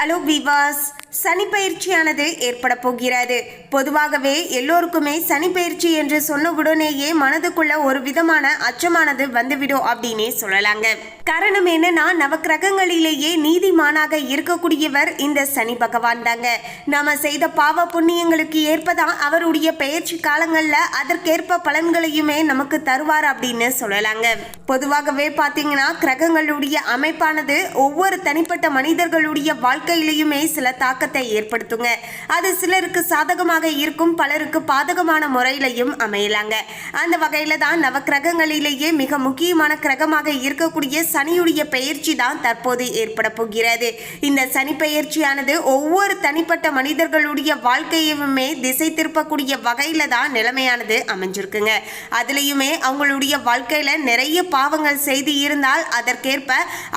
Hello viewers சனி பயிற்சியானது ஏற்பட போகிறது. பொதுவாகவே எல்லோருக்குமே சனி பயிற்சி என்று சொன்ன உடனேயே மனதுக்குள்ள ஒரு விதமான அச்சமானது வந்துவிடும் அப்படின்னே சொல்லலாங்க. காரணம் என்னன்னா நவக்கிரகங்களிலேயே நீதிமானாக இருக்கக்கூடியவர் இந்த சனி பகவான் தாங்க. நாம செய்த பாவ புண்ணியங்களுக்கு ஏற்பதான் அவருடைய பயிற்சி காலங்கள்ல அதற்கேற்ப பலன்களையுமே நமக்கு தருவார் அப்படின்னு சொல்லலாங்க. பொதுவாகவே பாத்தீங்கன்னா கிரகங்களுடைய அமைப்பானது ஒவ்வொரு தனிப்பட்ட மனிதர்களுடைய வாழ்க்கையிலையுமே சில தாக்கத்தை ஏற்படுத்துங்க. அது சிலருக்கு சாதகமாக இருக்கும் பலருக்கு பாதகமான முறையிலையும் அமையலாங்க. அந்த வகையில தான் நவக்கிரகங்களிலேயே மிக முக்கியமான கிரகமாக இருக்கக்கூடிய சனியுடைய பெயர்ச்சி தான் தற்போது ஏற்பட போகிறது. இந்த சனி பெயர்ச்சியானது ஒவ்வொரு தனிப்பட்ட மனிதர்களுடைய வாழ்க்கையுமே திசை திருப்பக்கூடிய வகையில தான் நிலைமையானது அமைஞ்சிருக்குங்க. அதுலேயுமே அவங்களுடைய வாழ்க்கையில நிறைய பாவங்கள் செய்து இருந்தால் அதற்கேற்ப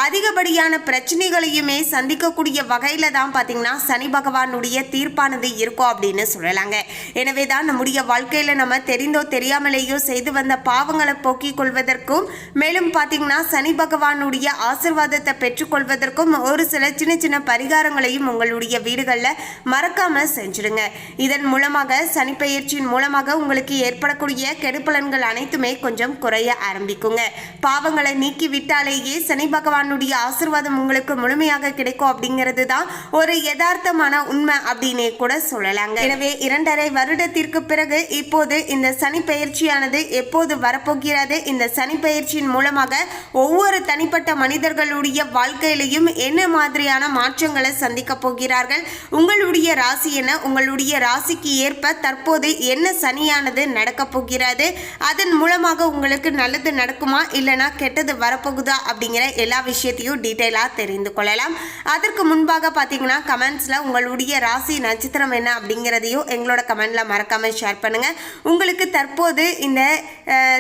அதிகப்படியான பிரச்சனைகளையுமே சந்திக்கக்கூடிய வகையில தான் பார்த்தீங்கன்னா சனி பகவானுடைய தீர்ப்பானது இருக்கும் அப்படின்னு சொல்லலாங்க. எனவே தான் நம்முடைய வாழ்க்கையில் நம்ம தெரிந்தோ தெரியாமலேயோ செய்து வந்த பாவங்களை போக்கிக் கொள்வதற்கும் மேலும் பார்த்தீங்கன்னா சனி பகவானுடைய ஆசிர்வாதத்தை பெற்றுக்கொள்வதற்கும் ஒரு சில சின்ன சின்ன பரிகாரங்களையும் உங்களுடைய வீடுகளில் மறக்காம செஞ்சிடுங்க. இதன் மூலமாக சனி பயிற்சியின் மூலமாக உங்களுக்கு ஏற்படக்கூடிய கெடுபலன்கள் அனைத்துமே கொஞ்சம் குறைய ஆரம்பிக்குங்க. பாவங்களை நீக்கி விட்டாலேயே சனி பகவானுடைய ஆசிர்வாதம் உங்களுக்கு முழுமையாக கிடைக்கும் அப்படிங்கிறது தான் ஒரு யதார்த்தமான உண்மை அப்படின்னே கூட சொல்லலாங்க. எனவே இரண்டரை வருடத்திற்கு பிறகு இப்போது இந்த சனி பயிற்சியானது எப்போது வரப்போகிறது? இந்த சனி பயிற்சியின் மூலமாக ஒவ்வொரு தனிப்பட்ட மனிதர்களுடைய வாழ்க்கையிலையும் என்ன மாதிரியான மாற்றங்களை சந்திக்க போகிறார்கள்? உங்களுடைய ராசி என்ன? உங்களுடைய ராசிக்கு ஏற்ப தற்போது என்ன சனியானது நடக்க போகிறது? அதன் மூலமாக உங்களுக்கு நல்லது நடக்குமா? இல்லைனா கெட்டது வரப்போகுதா? அப்படிங்கிற எல்லா விஷயத்தையும் டீட்டெயிலாக தெரிந்து கொள்ளலாம். அதற்கு முன்பாக பார்த்தீங்கன்னா கமெண்ட்ஸ் கமெண்ட்ஸில் உங்களுடைய ராசி நட்சத்திரம் என்ன அப்படிங்கிறதையும் எங்களோட கமெண்டில் மறக்காமல் ஷேர் பண்ணுங்கள் உங்களுக்கு தற்போது இந்த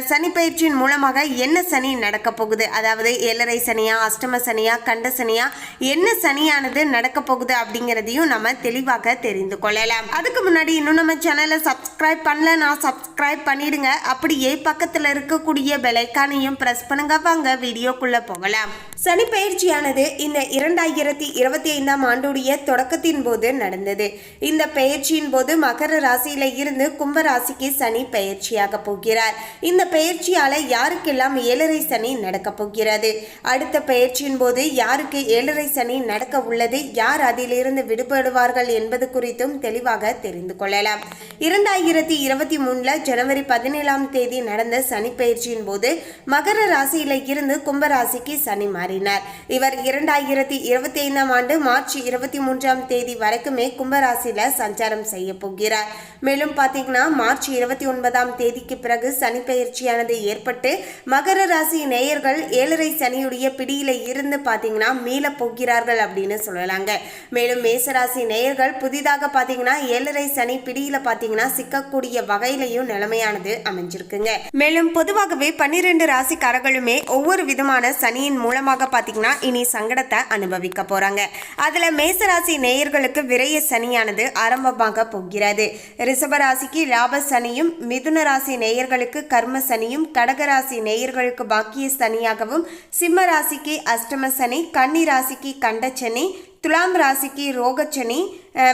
சனி பயிற்சியின் மூலமாக என்ன சனி நடக்க போகுது? அதாவது ஏழரை சனியா அஷ்டம சனியா கண்ட சனியா என்ன சனியானது நடக்க போகுது அப்படிங்கிறதையும் நம்ம தெளிவாக தெரிந்து கொள்ளலாம். அதுக்கு முன்னாடி இன்னும் நம்ம சேனலை சப்ஸ்கிரைப் நான் சப்ஸ்கிரைப் பண்ணிடுங்க. அப்படியே பக்கத்தில் இருக்கக்கூடிய பெலைக்கானையும் ப்ரெஸ் பண்ணுங்க. வாங்க வீடியோக்குள்ளே போகலாம். சனி பயிற்சியானது இந்த இரண்டாயிரத்தி இருபத்தி ஐந்தாம் ஆண்டுடைய தொடக்க தொடக்கத்தின் போது நடந்தது. இந்த பெயர்ச்சியின் போது மகர ராசியில இருந்து கும்ப ராசிக்கு சனி பெயர்ச்சியாக போகிறார். இந்த பெயர்ச்சியால யாருக்கெல்லாம் ஏழரை சனி நடக்க போகிறது? அடுத்த பெயர்ச்சியின் போது யாருக்கு ஏழரை சனி நடக்க உள்ளது? யார் அதிலிருந்து விடுபடுவார்கள் என்பது குறித்தும் தெளிவாக தெரிந்து கொள்ளலாம். இரண்டாயிரத்தி இருபத்தி மூணுல ஜனவரி பதினேழாம் தேதி நடந்த சனி பெயர்ச்சியின் போது மகர ராசியில இருந்து கும்ப ராசிக்கு சனி மாறினார். இவர் இரண்டாயிரத்தி இருபத்தி ஐந்தாம் ஆண்டு மார்ச் இருபத்தி மூன்றாம் தேதி வரைக்குமே கும்பராசியில் சஞ்சாரம் செய்ய போகிறார். மேலும் பார்த்தீங்கன்னா மார்ச் இருபத்தி ஒன்பதாம் தேதிக்கு பிறகு சனி பயிற்சியானது ஏற்பட்டு மகர ராசி நேயர்கள் ஏழரை சனியுடைய பிடியில இருந்து பார்த்தீங்கன்னா மீள போகிறார்கள் அப்படின்னு சொல்லலாங்க. மேலும் மேசராசி நேயர்கள் புதிதாக பார்த்தீங்கன்னா ஏழரை சனி பிடியில பார்த்தீங்கன்னா சிக்கக்கூடிய வகையிலையும் நிலைமையானது அமைஞ்சிருக்குங்க. மேலும் பொதுவாகவே பன்னிரெண்டு ராசிக்காரர்களுமே ஒவ்வொரு விதமான சனியின் மூலமாக பார்த்தீங்கன்னா இனி சங்கடத்தை அனுபவிக்க போறாங்க. அதுல மேசராசி நேயர் நேயர்களுக்கு விரைய சனியானது ஆரம்பமாக போகிறது. ரிஷபராசிக்கு லாப சனியும் மிதுன ராசி நேயர்களுக்கு கர்ம சனியும் கடகராசி நேயர்களுக்கு பாக்கிய சனியாகவும் சிம்ம ராசிக்கு அஷ்டம சனி கன்னி ராசிக்கு கண்டச்சனி துலாம் ராசிக்கு ரோகச்சனி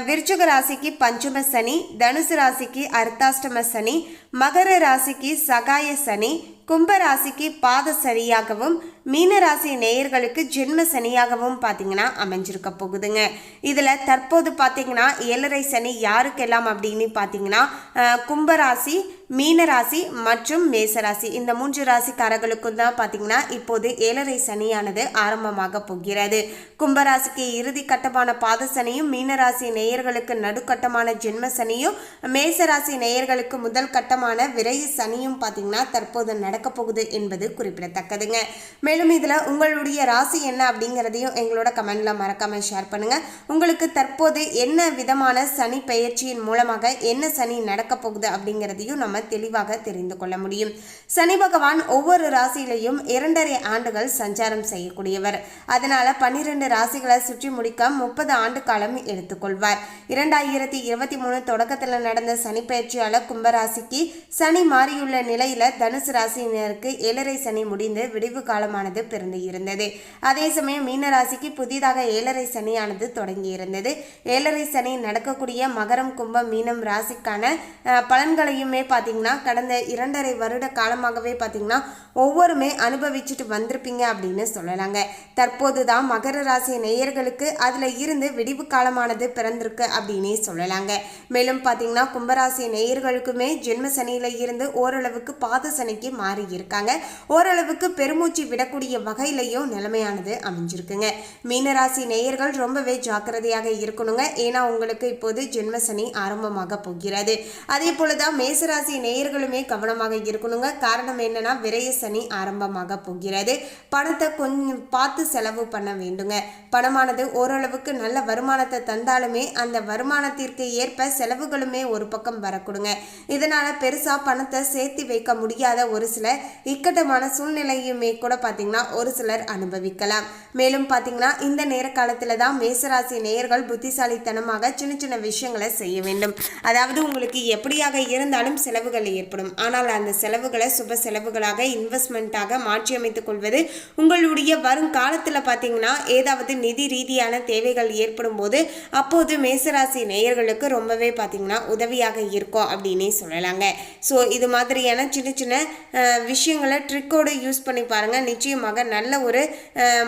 விருச்சக ராசிக்கு பஞ்சம சனி தனுசு ராசிக்கு அர்த்தாஷ்டம சனி மகர ராசிக்கு சகாய சனி கும்ப ராசிக்கு பாத சனியாகவும் மீனராசி நேயர்களுக்கு ஜென்ம சனியாகவும் பார்த்தீங்கன்னா அமைஞ்சிருக்க போகுதுங்க. இதில் தற்போது பார்த்தீங்கன்னா ஏழரை சனி யாருக்கெல்லாம் அப்படின்னு பார்த்தீங்கன்னா கும்பராசி மீனராசி மற்றும் மேசராசி. இந்த மூன்று ராசிக்காரர்களுக்கும் தான் பார்த்தீங்கன்னா இப்போது ஏழரை சனியானது ஆரம்பமாக போகிறது. கும்பராசிக்கு இறுதி கட்டமான பாத சனியும் மீனராசி நேயர்களுக்கு நடுக்கட்டமான ஜென்ம சனியும் மேசராசி நேயர்களுக்கு முதல் கட்டமான விரை சனியும் பார்த்தீங்கன்னா தற்போது நடக்க போகுது என்பது குறிப்பிடத்தக்கதுங்க. மேலும் இதில் உங்களுடைய ராசி என்ன அப்படிங்கிறதையும் எங்களோட கமெண்டில் மறக்காமல் ஷேர் பண்ணுங்கள் உங்களுக்கு தற்போது என்ன விதமான சனி பெயர்ச்சியின் மூலமாக என்ன சனி நடக்கப் போகுது அப்படிங்கிறதையும் நம்ம தெளிவாக தெரிந்து கொள்ள முடியும். சனி பகவான் ஒவ்வொரு ராசியிலையும் இரண்டரை ஆண்டுகள் சஞ்சாரம் செய்யக்கூடியவர். அதனால் பன்னிரெண்டு ராசிகளை சுற்றி முடிக்க முப்பது ஆண்டு காலம் எடுத்துக்கொள்வார். இரண்டாயிரத்தி இருபத்தி மூணு தொடக்கத்தில் நடந்த சனி பயிற்சியால கும்பராசிக்கு சனி மாறியுள்ள நிலையில் தனுசு ராசியினருக்கு ஏழரை சனி முடிந்து விடிவு காலமான காலமானது பிறந்து இருந்தது. அதே சமயம் மீனராசிக்கு புதிதாக ஏழரை சனியானது தொடங்கி இருந்தது. ஏழரை சனி நடக்கக்கூடிய மகரம் கும்பம் மீனம் ராசிக்கான பலன்களையுமே பார்த்தீங்கன்னா கடந்த இரண்டரை வருட காலமாகவே பார்த்தீங்கன்னா ஒவ்வொருமே அனுபவிச்சுட்டு வந்திருப்பீங்க அப்படின்னு சொல்லலாங்க. தற்போது தான் மகர ராசி நேயர்களுக்கு அதில் இருந்து விடிவு காலமானது பிறந்திருக்கு அப்படின்னே சொல்லலாங்க. மேலும் பார்த்தீங்கன்னா கும்பராசி நேயர்களுக்குமே ஜென்ம சனியில இருந்து ஓரளவுக்கு பாத சனிக்கு மாறி இருக்காங்க ஓரளவுக்கு பெருமூச்சு விடக்கூடிய வகையிலையும் நிலைமையானது அமைஞ்சிருக்குங்க. மீனராசி நேயர்கள் ரொம்பவே ஜாக்கிரதையாக இருக்கணுங்க. ஏன்னா உங்களுக்கு இப்போது ஜென்ம சனி ஆரம்பமாக போகிறது. அதே போலதான் மேசராசி நேயர்களுமே கவனமாக இருக்கணுங்க. காரணம் என்னன்னா விரய சனி ஆரம்பமாக போகிறது. பணத்தை கொஞ்சம் பார்த்து செலவு பண்ண வேண்டுங்க. பணமானது ஓரளவுக்கு நல்ல வருமானத்தை தந்தாலுமே அந்த வருமானத்திற்கு ஏற்ப செலவுகளுமே ஒரு பக்கம் வரக்கூடுங்க. இதனால பெருசா பணத்தை சேர்த்து வைக்க முடியாத ஒரு சில இக்கட்டமான சூழ்நிலையுமே கூட பார்த்தீங்கன்னா ஒரு சிலர் அனுபவிக்கலாம். மேலும் பார்த்தீங்கன்னா இந்த நேர காலத்தில் தான் மேசராசி நேயர்கள் புத்திசாலித்தனமாக சின்ன சின்ன விஷயங்களை செய்ய வேண்டும். அதாவது உங்களுக்கு எப்படியாக இருந்தாலும் செலவுகள் ஏற்படும். ஆனால் அந்த செலவுகளை சுப செலவுகளாக இன்வெஸ்ட்மெண்ட்டாக மாற்றி அமைத்துக் கொள்வது உங்களுடைய வருங்காலத்தில் பார்த்தீங்கன்னா ஏதாவது நிதி ரீதியான தேவைகள் ஏற்படும் போது அப்போது மேசராசி நேயர்களுக்கு ரொம்பவே பார்த்தீங்கன்னா உதவியாக இருக்கும் அப்படின்னே சொல்லலாங்க. ஸோ இது மாதிரியான சின்ன சின்ன விஷயங்களை ட்ரிக்கோடு யூஸ் பண்ணி பாருங்க. நிச்சயமாக நல்ல ஒரு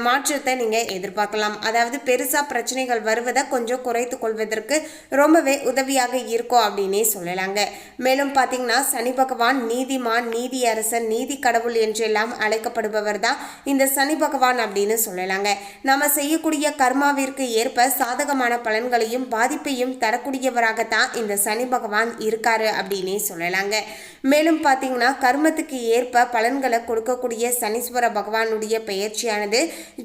மாற்றத்தை நீங்கள் எதிர்பார்க்கலாம். அதாவது பெருசாக பிரச்சனைகள் வருவதை கொஞ்சம் குறைத்து கொள்வதற்கு ரொம்பவே உதவியாக இருக்கும் அப்படின்னே சொல்லலாங்க. மேலும் பார்த்தீங்கன்னா சனி பகவான் நீதிமான் நீதி அரசன் நீதி கடவுள் என்றெல்லாம் அழைக்கப்படுபவர் தான் இந்த சனி பகவான் அப்படின்னு சொல்லலாங்க. நாம செய்யக்கூடிய கர்மாவிற்கு ஏற்ப சாதகமான பலன்களையும் பாதிப்பையும் தரக்கூடியவராகத்தான் இந்த சனி பகவான் இருக்காரு அப்படின்னே சொல்லலாங்க. மேலும் பார்த்தீங்கன்னா கர்மத்துக்கு ஏற்ப பலன்களை கொடுக்கக்கூடிய சனீஸ்வர பகவானுடைய பயிற்சியானது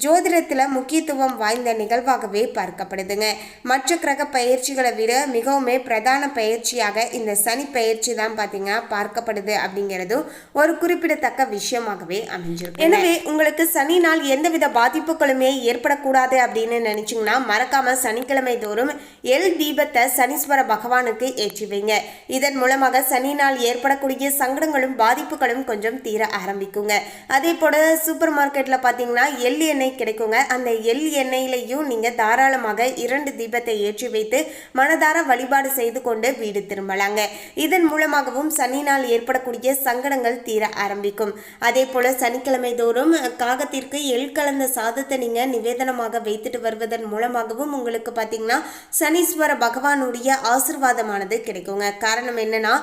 ஜோதிடத்தில் முக்கியத்துவம் வாய்ந்த நிகழ்வாகவே பார்க்கப்படுதுங்க. மற்ற கிரக பயிற்சிகளை விட மிகவுமே பிரதான பயிற்சியாக இந்த சனி பயிற்சி தான் பார்த்தீங்கன்னா பார்க்கப்படுது அப்படிங்கிறதும் ஒரு குறிப்பிடத்தக்க விஷயமாகவே அமைஞ்சிருக்கும் எனவே உங்களுக்கு சனி நாள் எந்தவித பாதிப்புகளுமே ஏற்படக்கூடாது அப்படின்னு நினைச்சீங்கன்னா மறக்காம சனிக்கிழமை தோறும் எல் தீபத்தை சனீஸ்வர பகவானுக்கு ஏற்றி வைங்க. இதன் மூலமாக சனி நாள் ஏற்படக்கூடிய சங்கடங்களும் பாதிப்புகளும் கொஞ்சம் தீர ஆரம்பிக்குங்க. அதே போல சூப்பர் மார்க்கெட்டில் பார்த்தீங்கன்னா எள் எண்ணெய் கிடைக்குங்க. அந்த எள் எண்ணெயிலையும் நீங்கள் தாராளமாக இரண்டு தீபத்தை ஏற்றி வைத்து மனதார வழிபாடு செய்து கொண்டு வீடு திரும்பலாங்க. இதன் மூலமாகவும் சனி நாள் ஏற்படக்கூடிய சங்கடங்கள் தீர ஆரம்பிக்கும். அதே போல் சனிக்கிழமை தோறும் காகத்திற்கு எள் கலந்த சாதத்தை நீங்கள் நிவேதனமாக வைத்துட்டு வருவதன் மூலமாகவும் உங்களுக்கு பார்த்தீங்கன்னா சனீஸ்வர பகவானுடைய ஆசிர்வாதமானது கிடைக்குங்க. காரணம் என்னன்னா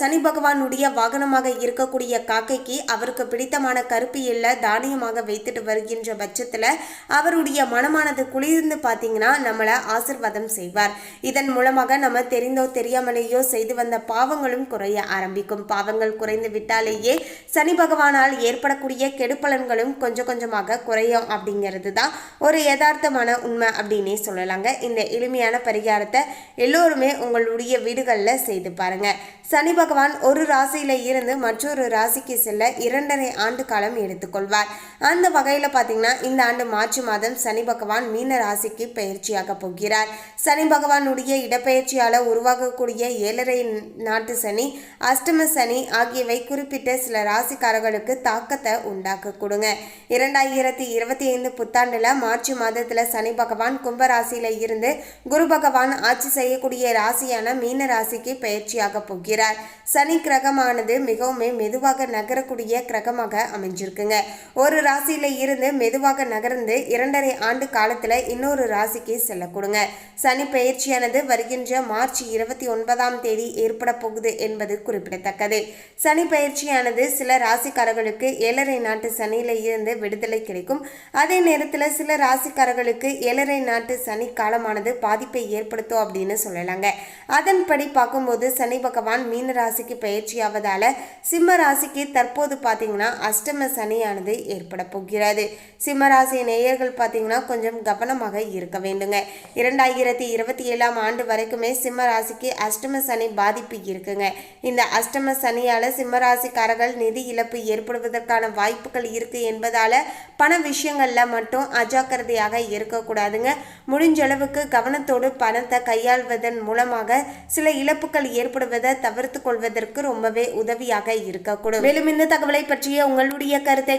சனி பகவானுடைய வாகனமாக இருக்கக்கூடிய காக்கைக்கு அவருக்கு பிடித்தமான கருப்பு எல்லை தானியமாக வைத்துட்டு வருகின்ற பட்சத்துல அவருடைய மனமானது குளிர்ந்து பார்த்தீங்கன்னா நம்மளை ஆசிர்வாதம் செய்வார். இதன் மூலமாக நம்ம தெரிந்தோ தெரியாமலேயோ செய்து வந்த பாவங்களும் குறைய ஆரம்பிக்கும். பாவங்கள் குறைந்து விட்டாலேயே சனி பகவானால் ஏற்படக்கூடிய கெடுப்பலன்களும் கொஞ்சம் கொஞ்சமாக குறையும் அப்படிங்கிறது தான் ஒரு யதார்த்தமான உண்மை அப்படின்னே சொல்லலாங்க. இந்த எளிமையான பரிகாரத்தை எல்லோருமே உங்களுடைய வீடுகளில் செய்து பாருங்க. சனி பகவான் ஒரு ராசியில இருந்து மற்றொரு ராசிக்கு செல்ல இரண்டரை ஆண்டு காலம் கொள்வார் அந்த வகையில் பார்த்தீங்கன்னா இந்த ஆண்டு மார்ச் மாதம் சனி பகவான் மீன ராசிக்கு பயிற்சியாக போகிறார். சனி பகவானுடைய இடப்பெயர்ச்சியால் உருவாகக்கூடிய ஏழரை நாட்டு சனி அஷ்டம சனி ஆகியவை குறிப்பிட்ட சில ராசிக்காரர்களுக்கு தாக்கத்தை உண்டாக்க கொடுங்க. இரண்டாயிரத்தி இருபத்தி ஐந்து புத்தாண்டுல மார்ச் மாதத்துல சனி பகவான் கும்பராசியில் இருந்து குரு பகவான் ஆட்சி செய்யக்கூடிய ராசியான மீன ராசிக்கு பயிற்சியாக போகிறார். சனி கிரகமானது மிகவும் மெதுவாக நகரக்கூடிய கிரகமாக அமைஞ்சிருக்குங்க. ஒரு ராசியில இருந்து மெதுவாக நகர்ந்து இரண்டரை ஆண்டு காலத்துல இன்னொரு ராசிக்கு செல்லக்கூடுங்க சனி பயிற்சியானது வருகின்ற மார்ச் இருபத்தி ஒன்பதாம் தேதி ஏற்பட போகுது என்பது குறிப்பிடத்தக்கது. சனி பயிற்சியானது சில ராசிக்காரர்களுக்கு ஏழரை நாட்டு சனியில இருந்து விடுதலை கிடைக்கும். அதே நேரத்தில் சில ராசிக்காரர்களுக்கு ஏழரை நாட்டு சனி காலமானது பாதிப்பை ஏற்படுத்தும் அப்படின்னு சொல்லலாங்க. அதன்படி பார்க்கும்போது சனி பகவான் மீன ராசிக்கு பயிற்சியாவதால சிம்ம ராசிக்கு தற்போது பார்த்தீங்கன்னா அஷ்டம சனியானது ஏற்பட போகிறது. சிம்மராசி நேயர்கள் பார்த்தீங்கன்னா கொஞ்சம் கவனமாக இருக்க வேண்டுங்க. இரண்டாயிரத்தி இருபத்தி ஏழாம் ஆண்டு வரைக்குமே சிம்ம ராசிக்கு அஷ்டம சனி பாதிப்பு இருக்குங்க. இந்த அஷ்டம சனியால் சிம்மராசிக்காரர்கள் நிதி இழப்பு ஏற்படுவதற்கான வாய்ப்புகள் இருக்கு என்பதால பண விஷயங்கள்ல மட்டும் அஜாக்கிரதையாக இருக்கக்கூடாதுங்க. முடிஞ்ச அளவுக்கு கவனத்தோடு பணத்தை கையாள்வதன் மூலமாக சில இழப்புகள் ஏற்படுவதை தவிர்த்து கொள்வதற்கு ரொம்பவே உதவியாக இருக்கக்கூடும். மேலும் இந்த தகவலை பற்றிய உங்களுடைய கருத்தை